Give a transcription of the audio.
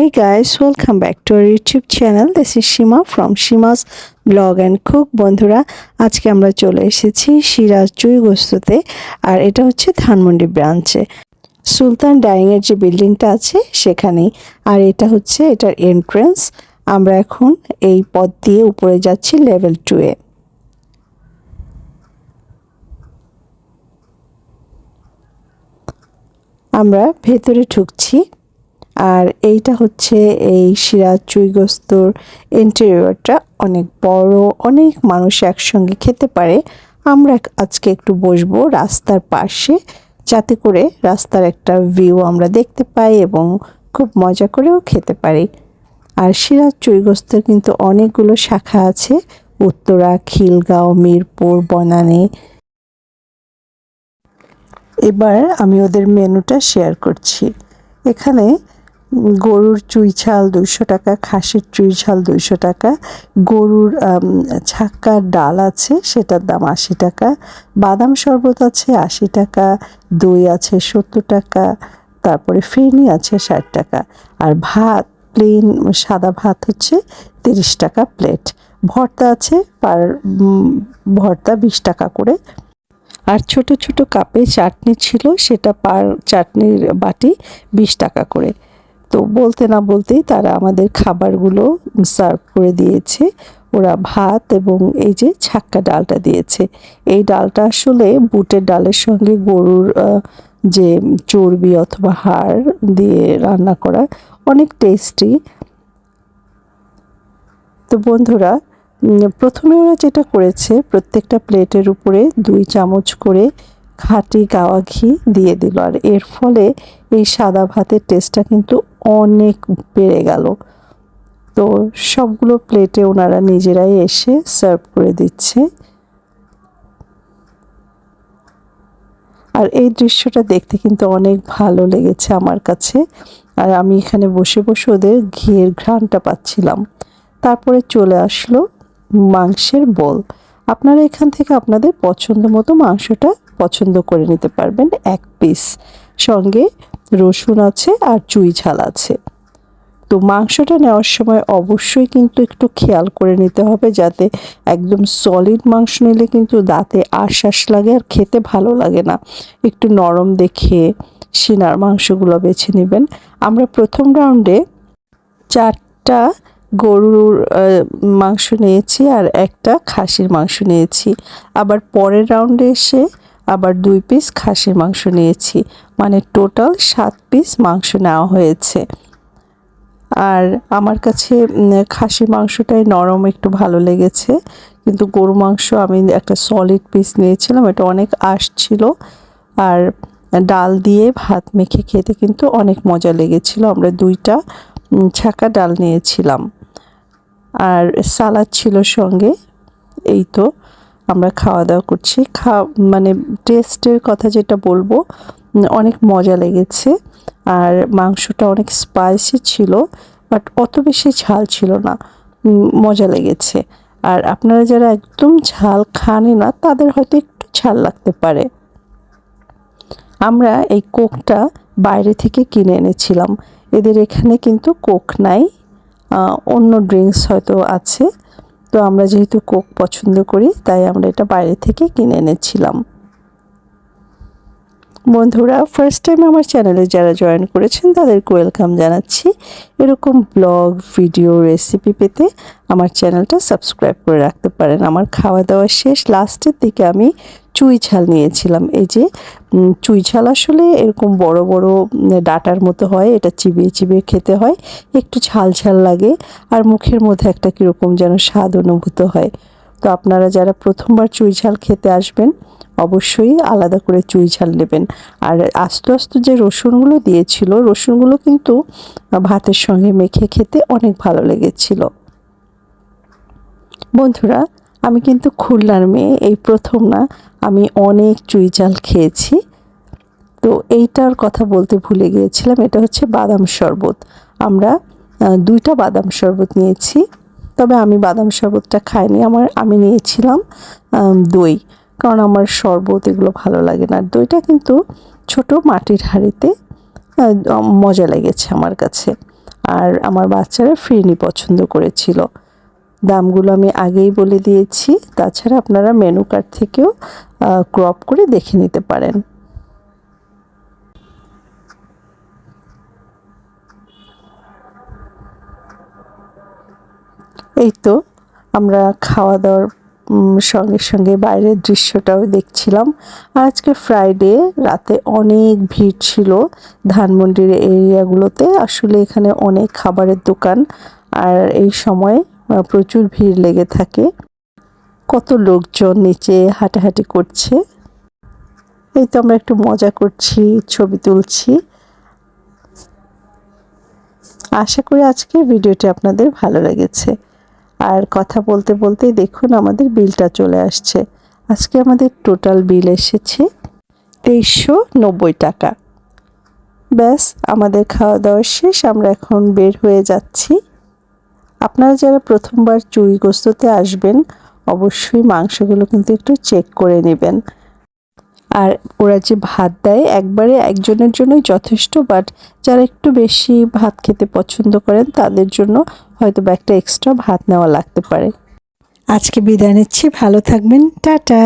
Hey guys, welcome back to our YouTube channel. This is Shima from Shima's Blog and Cook. বন্ধুরা আজকে আমরা চলে এসেছি সিরাজ জুই গোস্তুতে আর এটা হচ্ছে ধানমন্ডি ব্রাঞ্চে সুলতান ডাইংয়ের যে বিল্ডিংটা আছে সেখানেই আর এটা হচ্ছে এটার এন্ট্রেন্স আমরা এখন এই পথ দিয়ে উপরে যাচ্ছি লেভেল টু এ আমরা ভেতরে ঢুকছি আর এইটা হচ্ছে এই সিরাজ চুইগস্তর ইন্টেরিয়রটা অনেক বড়, অনেক মানুষ একসঙ্গে খেতে পারে। আমরা আজকে একটু বসবো রাস্তার পাশে, যাতে করে রাস্তার একটা ভিউ আমরা দেখতে পাই এবং খুব মজা করেও খেতে পারি। আর সিরাজ চুইগস্তের কিন্তু অনেকগুলো শাখা আছে, উত্তরা, খিলগাঁও, মিরপুর, বনানী। এবার আমি ওদের মেনুটা শেয়ার করছি। এখানে গরুর চুই ঝাল দুইশো টাকা, খাসির চুই ঝাল দুইশো টাকা, গরুর ছাক্কার ডাল আছে সেটার দাম আশি টাকা, বাদাম শরবত আছে আশি টাকা, দই আছে সত্তর টাকা, তারপরে ফেনি আছে ষাট টাকা, আর ভাত প্লেন সাদা ভাত হচ্ছে তিরিশ টাকা প্লেট ভর্তা আছে পার ভর্তা বিশ টাকা করে, আর ছোট ছোট কাপে চাটনি ছিল সেটা পার চাটনির বাটি বিশ টাকা করে তো বলতে না বলতেই তারা আমাদের খাবারগুলো সার্ভ করে দিয়েছে। ওরা ভাত এবং এই যে ছাক্কা ডালটা দিয়েছে। এই ডালটা আসলে বুটের ডালের সঙ্গে গরুর যে চর্বি অথবা হাড় দিয়ে রান্না করা অনেক টেস্টি তো বন্ধুরা প্রথমে ওরা যেটা করেছে, প্রত্যেকটা প্লেটের উপরে দুই চামচ করে খাঁটি গাওয়া ঘি দিয়ে দিল। আর এর ফলে এই সাদা ভাতের টেস্টটা কিন্তু অনেক বেড়ে গেল। তো সবগুলো প্লেটে ওনারা নিজেরাই এসে সার্ভ করে দিচ্ছে। আর এই দৃশ্যটা দেখতে কিন্তু অনেক ভালো লেগেছে আমার কাছে। আর আমি এখানে বসে বসে ওদের ঘিয়ের ঘ্রাণটা পাচ্ছিলাম। তারপরে চলে আসলো মাংসের বল। আপনারা এখান থেকে আপনাদের পছন্দ মতো মাংসটা পছন্দ করে নিতে পারবেন এক পিস সঙ্গে রসুন আছে আর চুই ঝাল আছে। তো মাংসটা নেওয়ার সময় অবশ্যই কিন্তু একটু খেয়াল করে নিতে হবে যাতে একদম সলিড মাংস নিলে কিন্তু দাঁতে আশ্বাস লাগে আর খেতে ভালো লাগে না। একটু নরম দেখে সিনার মাংসগুলো বেছে নেবেন। আমরা প্রথম রাউন্ডে চারটা গরুর মাংস নিয়েছি আর একটা খাসির মাংস নিয়েছি। আবার পরের রাউন্ডে এসে আবার দুই পিস খাসির মাংস নিয়েছি। মানে টোটাল সাত পিস মাংস নেওয়া হয়েছে। আর আমার কাছে খাসি মাংসটাই নরম একটু ভালো লেগেছে। কিন্তু গরু মাংস আমি একটা সলিড পিস নিয়েছিলাম, এটা অনেক আসছিল আর ডাল দিয়ে ভাত মেখে খেতে কিন্তু অনেক মজা লেগেছিল। আমরা দুইটা ছাকা ডাল নিয়েছিলাম। আর সালাদ ছিল সঙ্গে, এই তো। আমরা খাওয়া দাওয়া করছি। খা মানে টেস্টের কথা যেটা বলব অনেক মজা লেগেছে। আর মাংসটা অনেক স্পাইসি ছিল বাট অত বেশি ঝাল ছিল না। মজা লেগেছে। আর আপনারা যারা একদম ঝাল খানই না, তাদের হয়তো একটু ঝাল লাগতে পারে। আমরা এই কোকটা বাইরে থেকে কিনে এনেছিলাম। এদের এখানে কিন্তু কোক নাই অন্য ড্রিঙ্কস হয়তো আছে। তো আমরা যেহেতু কোক পছন্দ করি তাই আমরা এটা বাইরে থেকে কিনে এনেছিলাম। বন্ধুরা ফার্স্ট টাইম আমার চ্যানেলে যারা জয়েন করেছেন, তাদেরকে ওয়েলকাম জানাচ্ছি। এরকম ব্লগ ভিডিও রেসিপি পেতে আমার চ্যানেলটা সাবস্ক্রাইব করে রাখতে পারেন। আমার খাওয়া দাওয়া শেষ লাস্টের দিকে আমি চুই ছাল নিয়েছিলাম। এই যে চুই ছাল আসলে এরকম বড় বড় ডাটার মতো হয়, এটা চিবিয়ে চিবিয়ে খেতে হয়। একটু ঝাল ঝাল লাগে, আর মুখের মধ্যে একটা কীরকম যেন স্বাদ অনুভূত হয়। তো আপনারা যারা প্রথমবার চুই ঝাল খেতে আসবেন, অবশ্যই আলাদা করে চুই ঝাল নেবেন। আর আস্তে আস্তে যে রসুনগুলো দিয়েছিল, রসুনগুলো কিন্তু ভাতের সঙ্গে মেখে খেতে অনেক ভালো লেগেছিল। বন্ধুরা, আমি কিন্তু খুলনার মেয়ে, এই প্রথম না, আমি অনেক চুই ঝাল খেয়েছি। তো এইটার কথা বলতে ভুলে গিয়েছিলাম, এটা হচ্ছে বাদাম শরবত। আমরা দুইটা বাদাম শরবত নিয়েছি। তবে আমি বাদাম শরবতটা খাইনি। আমার, আমি নিয়েছিলাম দই, কারণ আমার শরবত এগুলো ভালো লাগে না। দইটা কিন্তু ছোট মাটির হাঁড়িতে মজা লেগেছে আমার কাছে। আর আমার বাচ্চারা ফিরনি পছন্দ করেছিল। দামগুলো আমি আগেই বলে দিয়েছি। তাছাড়া আপনারা মেনু কার্ড থেকেও ক্রপ করে দেখে নিতে পারেন। এই তো আমরা খাওয়া দাওয়ার সঙ্গে সঙ্গে বাইরের দৃশ্যটাও দেখছিলাম। আজকে ফ্রাইডে রাতে অনেক ভিড় ছিল ধানমন্ডির এরিয়াগুলোতে। আসলে এখানে অনেক খাবারের দোকান আর এই সময় প্রচুর ভিড় লেগে থাকে। কত লোকজন নিচে হাঁটাহাঁটি করছে। এই তো আমরা একটু মজা করছি, ছবি তুলছি। আশা করি আজকে ভিডিওটি আপনাদের ভালো লেগেছে। আর কথা বলতে বলতে দেখুন আমাদের বিলটা চলে আসছে। আজকে আমাদের টোটাল বিল এসেছে তেইশশো নব্বই টাকা। ব্যাস, আমাদের খাওয়া দাওয়া শেষ, আমরা এখন বের হয়ে যাচ্ছি। আপনারা যারা প্রথমবার চুই গোস্ততে আসবেন, অবশ্যই মাংসগুলো কিন্তু একটু চেক করে নেবেন। আর ওরা যে ভাত দেয়, একবারে একজনের জন্যই যথেষ্ট বাট যারা একটু বেশি ভাত খেতে পছন্দ করেন, তাদের জন্য হয়তো বা একটা এক্সট্রা ভাত নেওয়া লাগতে পারে। আজকে বিদায় নিচ্ছি, ভালো থাকবেন, টাটা।